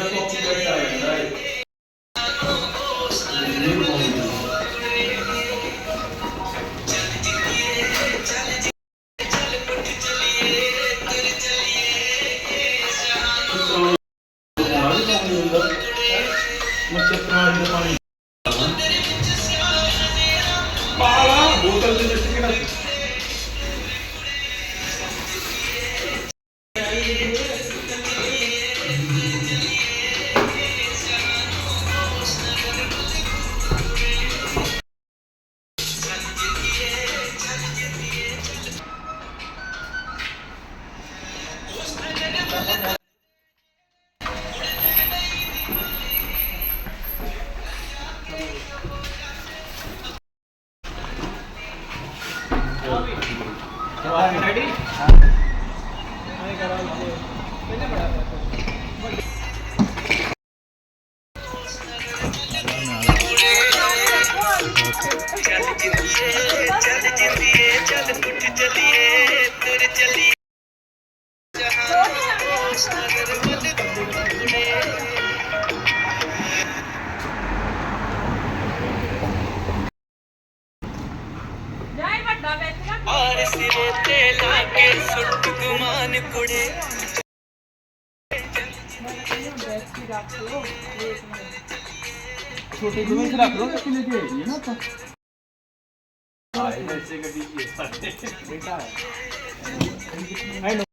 ਇੰਨਾ ਕਾਪੀਰਾਈਟ ਆ ਜਾਂਦਾ ਹੈ ਇਹ ਪਾਉਂਦੇ ਪਾਲਾ ਬੋਤਲ ਦੇ ਛੋਟੇ ਜਿਵੇਂ ਚ ਰੱਖ ਲਓ ਤੇ ਕਿੰਨੇ ਦੀ ਹੈਗੀ ਹੈ? ਨਾ ਆਪਾਂ ਆਏ ਐਸੇ ਗੱਡੀ ਕੀ ਸਾਡੇ ਬੇਟਾ ਹੈ ਨੋ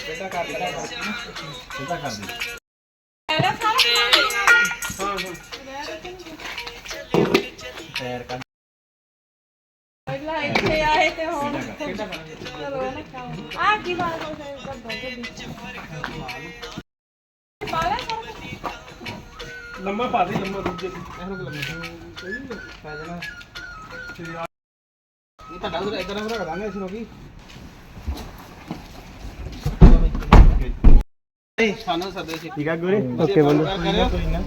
ਬੇਟਾ ਕਰ ਲੈ ਬੇਟਾ ਕਰ ਦੇ ਇਹਦਾ ਸਾਰਾ ਹਾਂ ਪੈਰ ਕਰ ਪਹਿਲਾਂ ਇੱਥੇ ਆਏ ਤੇ ਹੁਣ ਕਿੱਦਾਂ ਕਰਾਂਗੇ ਚਲੋ ਨਾ ਕੰਮ ਆ ਕੀ ਬਾਤ ਹੋ ਗਈ ਕਰ ਦੋ ਗੱਡੀ ਪਾਲਾ ਕਰ ਲੰਮਾ ਪਾ ਦੇ ਲੰਮਾ ਦੂਜੇ ਇਹਨੂੰ ਕਿ ਲੰਮਾ ਕੋਈ ਪੈ ਜਾਣਾ। ਇਹ ਤਾਂ ਡਾਂਸ ਇਦਾਂ ਨਾ ਰੱਖ ਦਾਂਗੇ ਇਸ ਨੂੰ ਕੀ ਸਾਨੂੰ ਸੱਦੇ ਸੀ। ਠੀਕ ਆ ਗੁਰੇ। ਓਕੇ ਬੋਲੋ। ਕੋਈ ਨਾ।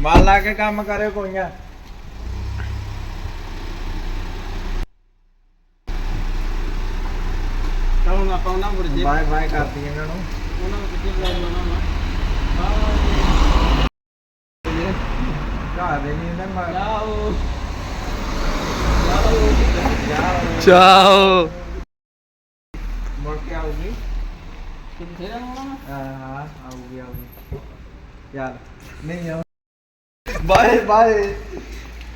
ਮਾਲ ਲਾ ਕੇ ਕੰਮ ਕਰਿਓ ਕੋਈ ਨਾ ਆਪਾਂ ਉਹਨਾਂ ਮੁਰਜੇ ਬਾਏ ਬਾਏ ਕਰਦੀ ਇਹਨਾਂ ਨੂੰ। ਉਹਨਾਂ ਨੂੰ ਕਿੱਥੇ ਬੁਲਾ ਲੈਣਾ ਘਰ ਦੇ ਨਹੀਂ ਇਹਨਾਂ ਮਾਰ ਜਾਓ। ਜਾਓ। ਚਾਓ ਮੁੜ ਕੇ ਆਊਗੀ। ਕਿੱਥੇ ਰਹਿਣਾ ਹਾਂ ਹਾਂ ਆਊਗੀ ਆਊਗੀ। ਯਾਰ ਨਹੀਂ ਆਉ ਬਾਏ ਬਾਏ।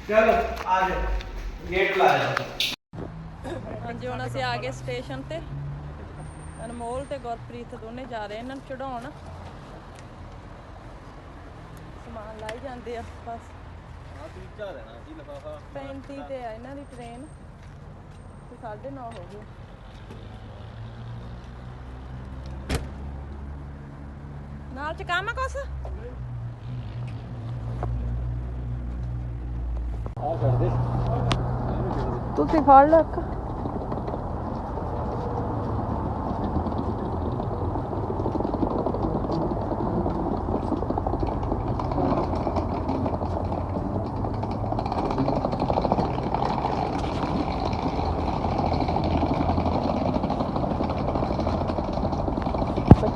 ਚਲੋ ਆ ਜਾ ਗੇਟ ਲਾ ਜਾ ਹਾਂਜੀ ਹੁਣ ਅਸੀਂ ਆ ਗਏ ਸਟੇਸ਼ਨ ਤੇ। ਅਨਮੋਲ ਤੇ ਗੁਰਪ੍ਰੀਤ ਦੋਨੇ ਜਾ ਰਹੇ ਇਹਨਾਂ ਨੂੰ ਚੜਾਉਣ ਸਮਾਨ ਲਾਈ ਜਾਂਦੇ ਆ ਬਸ। 35 ਤੇ ਆ ਇਹਨਾਂ ਦੀ ਟ੍ਰੇਨ ਤੇ 9:30 ਹੋ ਗਏ। ਨਾਲ ਚ ਕੰਮ ਆ ਕੁਛ? ਤੁਸੀਂ ਫੜ ਲਓ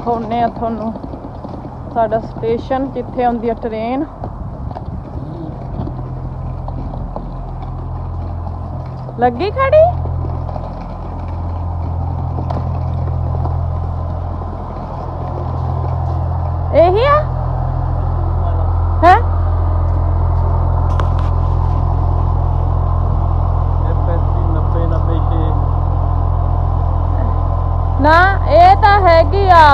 ਦਿਖਾਉਨੇ ਆ ਤੁਹਾਨੂੰ। ਸਾਡਾ ਸਟੇਸ਼ਨ ਜਿੱਥੇ ਆਉਂਦੀ ਆ ਟ੍ਰੇਨ ਲੱਗੀ ਖੜੀ? ਇਹੀ ਆ ਹੈ ਨਾ ਇਹ ਤਾਂ ਹੈਗੀ ਆ?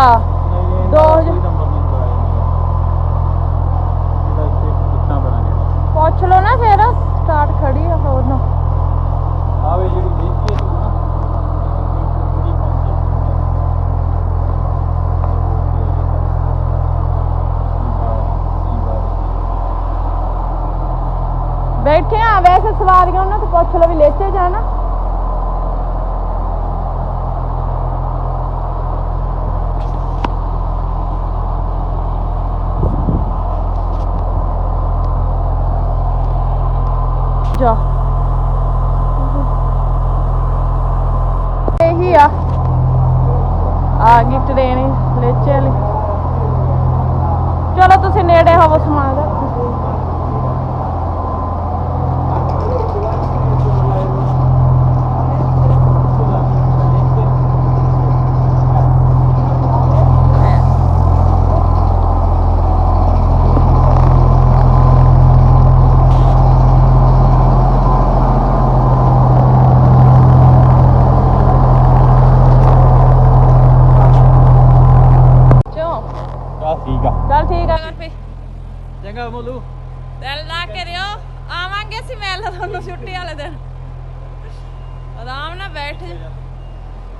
ਦੋ ਹਜ਼ਾਰ- ਪੁੱਛ ਲਓ ਨਾ ਫੇਰ ਸਟਾਰਟ ਖੜੀ ਆ ਹੋਰ ਨਾ। ਆਵੇ ਜਿਹੜੀ ਦੇਖੀ ਤੂੰ ਨਾ ਪੂਰੀ ਪਹੁੰਚੇ ਬੈਠੇ ਆ ਵੈਸੇ ਸਵਾਰੀਆਂ ਉਹਨਾਂ ਤੋਂ ਪੁੱਛ ਲਓ ਵੀ ਲੈਤੇ ਜਾਣਾ। ਜਾ ਇਹੀ ਆ। ਆ ਗਈ ਟ੍ਰੇਨ ਲੇਚੇ ਵਾਲੀ। ਚਲੋ ਤੁਸੀਂ ਨੇੜੇ ਹੋਵੋ ਸਮਾਨ ਦਾ ਕਿਉਂ ਆ ਠੀਕ ਆ ਚੱਲ ਠੀਕ ਆ ਗੁਰਪ੍ਰੀਤ ਚੰਗਾ ਦਿਲ ਲਾ ਕੇ ਰਿਓ ਆਵਾਂਗੇ ਅਸੀਂ ਮੇਲਾ ਤੁਹਾਨੂੰ ਛੁੱਟੀ ਵਾਲੇ ਦਿਨ। ਆਰਾਮ ਨਾਲ ਬੈਠ।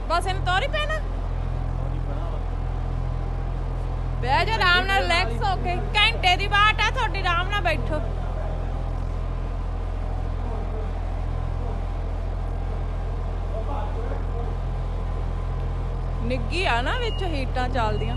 ਬਸ ਇਹਨੂੰ ਤੋਰੀ ਪੈਣਾ? ਬਹਿ ਜਾ ਆਰਾਮ ਨਾਲ ਰਿਲੈਕਸ ਹੋ ਕੇ। ਘੰਟੇ ਦੀ ਬਾਟ ਆ ਤੁਹਾਡੀ, ਆਰਾਮ ਨਾਲ ਬੈਠੋ। ਨਿੱਗੀ ਆ ਨਾ ਵਿੱਚ ਹੀਟਾਂ ਚੱਲਦੀਆਂ।